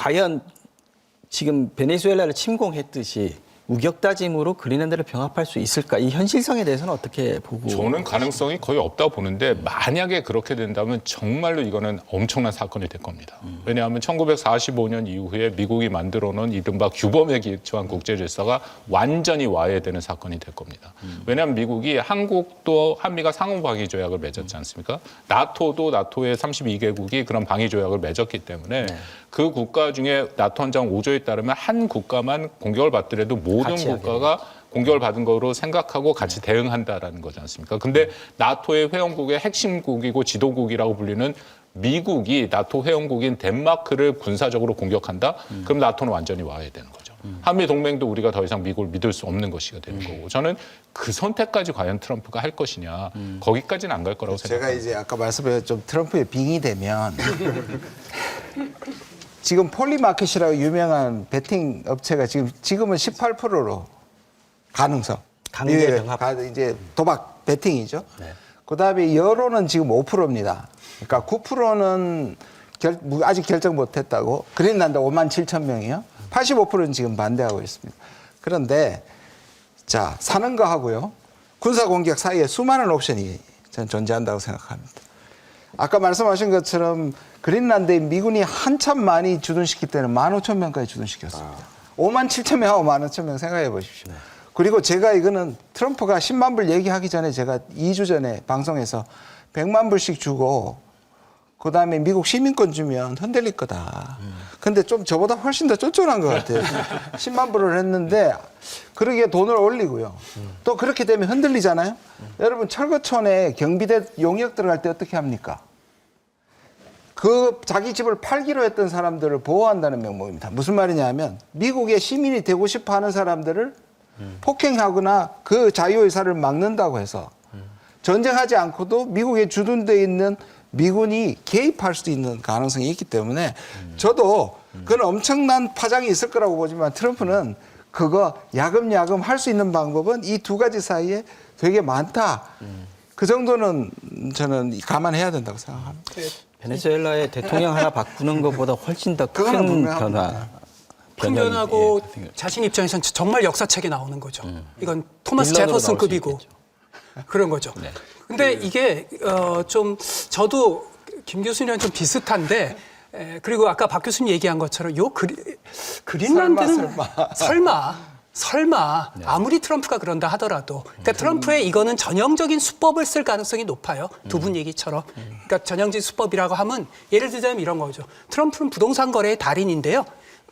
과연 지금 베네수엘라를 침공했듯이 우격다짐으로 그린란드를 병합할 수 있을까? 이 현실성에 대해서는 어떻게 보고? 저는 가능성이 거의 없다고 보는데 만약에 그렇게 된다면 정말로 이거는 엄청난 사건이 될 겁니다. 왜냐하면 1945년 이후에 미국이 만들어 놓은 이른바 규범에 기초한 국제 질서가 완전히 와해되는 사건이 될 겁니다. 왜냐하면 미국이 한국도 한미가 상호 방위 조약을 맺었지 않습니까? 나토도 나토의 32개국이 그런 방위 조약을 맺었기 때문에 그 국가 중에 나토 헌장 5조에 따르면 한 국가만 공격을 받더라도 모든 같이 하게 국가가 공격을 받은 거로 생각하고 같이 대응한다라는 거지 않습니까? 근데 나토의 회원국의 핵심국이고 지도국이라고 불리는 미국이 나토 회원국인 덴마크를 군사적으로 공격한다? 그럼 나토는 완전히 와야 되는 거죠. 한미 동맹도 우리가 더 이상 미국을 믿을 수 없는 것이가 되는 거고 저는 그 선택까지 과연 트럼프가 할 것이냐 거기까지는 안 갈 거라고 제가 생각합니다. 이제 아까 말씀드린 좀 트럼프의 빙이 되면 지금 폴리마켓이라고 유명한 베팅 업체가 지금 지금은 18%로 가능성. 강제 예, 병합. 가- 이제 도박 베팅이죠. 그다음에 여론은 지금 5%입니다. 그러니까 9%는 결, 무- 아직 결정 못했다고. 그린란드 5만 7천 명이요. 85%는 지금 반대하고 있습니다. 그런데 자 사는 거 하고요. 군사 공격 사이에 수많은 옵션이 전 존재한다고 생각합니다. 아까 말씀하신 것처럼 그린란드에 미군이 한참 많이 주둔시킬 때는 15,000명까지 주둔시켰습니다. 5만 7천 명하고 15,000명 생각해 보십시오. 그리고 제가 이거는 트럼프가 10만 불 얘기하기 전에 제가 2주 전에 방송에서 100만 불씩 주고 그 다음에 미국 시민권 주면 흔들릴 거다. 근데 좀 저보다 훨씬 더 쫀쫀한 것 같아요. 10만 불을 했는데 그러기에 돈을 올리고요. 또 그렇게 되면 흔들리잖아요. 여러분 철거촌에 경비대 용역 들어갈 때 어떻게 합니까? 그 자기 집을 팔기로 했던 사람들을 보호한다는 명목입니다. 무슨 말이냐면 미국의 시민이 되고 싶어 하는 사람들을 폭행하거나 그 자유의사를 막는다고 해서 전쟁하지 않고도 미국에 주둔돼 있는 미군이 개입할 수도 있는 가능성이 있기 때문에 저도 그건 엄청난 파장이 있을 거라고 보지만 트럼프는 그거 야금야금 할 수 있는 방법은 이 두 가지 사이에 되게 많다. 그 정도는 저는 감안해야 된다고 생각합니다. 베네수엘라의 대통령 하나 바꾸는 것보다 훨씬 더 그거는 큰 분명합니다. 변화. 큰 변형이, 변하고 예, 자신 입장에서는 정말 역사책에 나오는 거죠. 이건 토마스 빌런으로 나올 수 제퍼슨급이고 있겠죠. 그런 거죠. 근데 이게 어, 좀 저도 김 교수님이랑 좀 비슷한데 에, 그리고 아까 박 교수님 얘기한 것처럼 요 그리, 그린란드는 설마, 설마 설마 아무리 트럼프가 그런다 하더라도 그러니까 트럼프의 이거는 전형적인 수법을 쓸 가능성이 높아요. 두 분 얘기처럼. 그러니까 전형적인 수법이라고 하면 예를 들자면 이런 거죠. 트럼프는 부동산 거래의 달인인데요.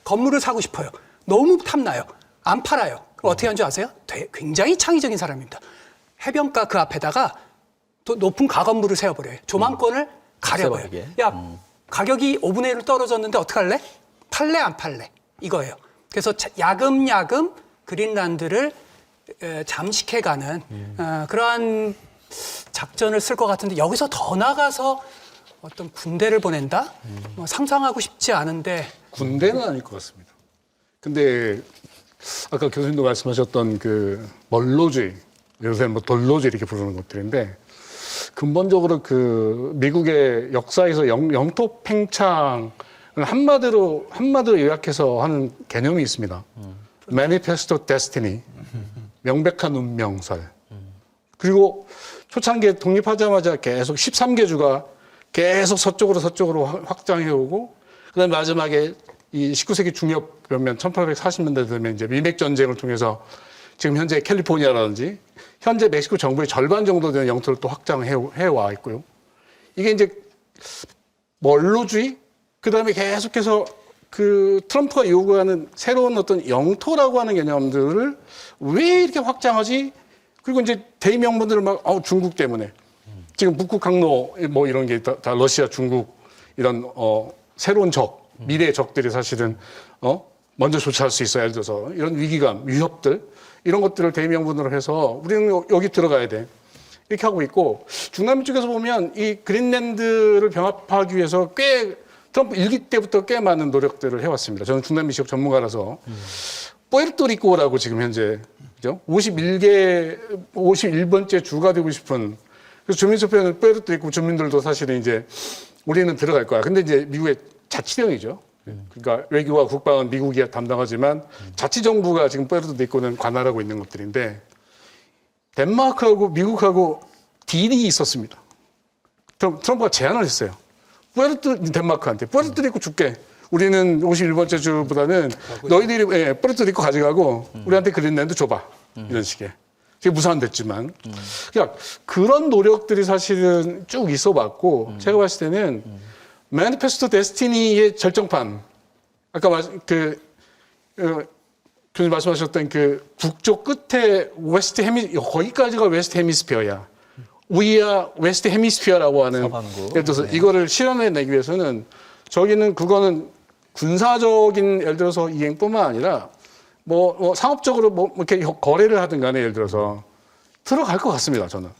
건물을 사고 싶어요. 너무 탐나요. 안 팔아요. 그럼 어떻게 하는 줄 아세요? 되- 굉장히 창의적인 사람입니다. 해변가 그 앞에다가 또 높은 가건물을 세워버려요. 조망권을 가려버려요. 없애버리게. 야, 가격이 5분의 1로 떨어졌는데 어떡할래? 팔래 안 팔래? 이거예요. 그래서 자- 야금야금 그린란드를 에, 잠식해가는 어, 그러한 작전을 쓸 것 같은데 여기서 더 나가서 어떤 군대를 보낸다? 뭐 상상하고 싶지 않은데 군대는 아닐 것 같습니다. 근데 아까 교수님도 말씀하셨던 그 멀로주의, 요새 뭐 돌로주의 이렇게 부르는 것들인데 근본적으로 그 미국의 역사에서 영, 영토 팽창을 한마디로 한마디로 요약해서 하는 개념이 있습니다. Manifesto Destiny, 명백한 운명설. 그리고 초창기에 독립하자마자 계속 13개 주가 계속 서쪽으로 서쪽으로 확- 확장해 오고 그다음에 마지막에 이 19세기 중엽 그러면 1840년대 되면 이제 미맥 전쟁을 통해서 지금 현재 캘리포니아라든지 현재 멕시코 정부의 절반 정도 되는 영토를 또 확장해 와 있고요. 이게 이제 멀로주의 그다음에 계속해서 그 트럼프가 요구하는 새로운 어떤 영토라고 하는 개념들을 왜 이렇게 확장하지? 그리고 이제 대명분들을 막 어, 중국 때문에 지금 북극 항로 뭐 이런 게 다 러시아, 중국 이런 어 새로운 적, 미래의 적들이 사실은 어 먼저 조치할 수 있어. 예를 들어서 이런 위기감, 위협들 이런 것들을 대명분으로 해서 우리는 여- 여기 들어가야 돼. 이렇게 하고 있고 중남미 쪽에서 보면 이 그린랜드를 병합하기 위해서 꽤 트럼프 일기 때부터 꽤 많은 노력들을 해왔습니다. 저는 중남미 지역 전문가라서 푸에르토리코라고 지금 현재 그죠? 51개 51번째 주가 되고 싶은 그래서 주민투표는 푸에르토리코 주민들도 사실은 이제 우리는 들어갈 거야. 근데 이제 미국의 자치령이죠. 그러니까 외교와 국방은 미국이 담당하지만 자치정부가 지금 푸에르토리코는 관할하고 있는 것들인데 덴마크하고 미국하고 딜이 있었습니다. 트럼- 트럼프가 제안을 했어요. 푸에르토 덴마크한테 푸에르토리코 줄게. 우리는 51번째 주보다는 너희들이 예, 푸에르토리코 가져가고 우리한테 그린랜드 줘봐. 이런 식의. 그게 무산됐지만. 그러니까 그런 노력들이 사실은 쭉 있어 봤고 제가 봤을 때는 매니페스토 데스티니의 절정판. 아까 말, 그 어, 교수님 말씀하셨던 그 북쪽 끝에 웨스트 헤미 거기까지가 웨스트 헤미스피어야. 위아 웨스트 헤미스피어라고 하는 서반구. 예를 들어서 이거를 실현해 내기 위해서는 저기는 그거는 군사적인 예를 들어서 이행뿐만 아니라 뭐, 뭐 상업적으로 뭐 이렇게 거래를 하든 간에 예를 들어서 들어갈 것 같습니다 저는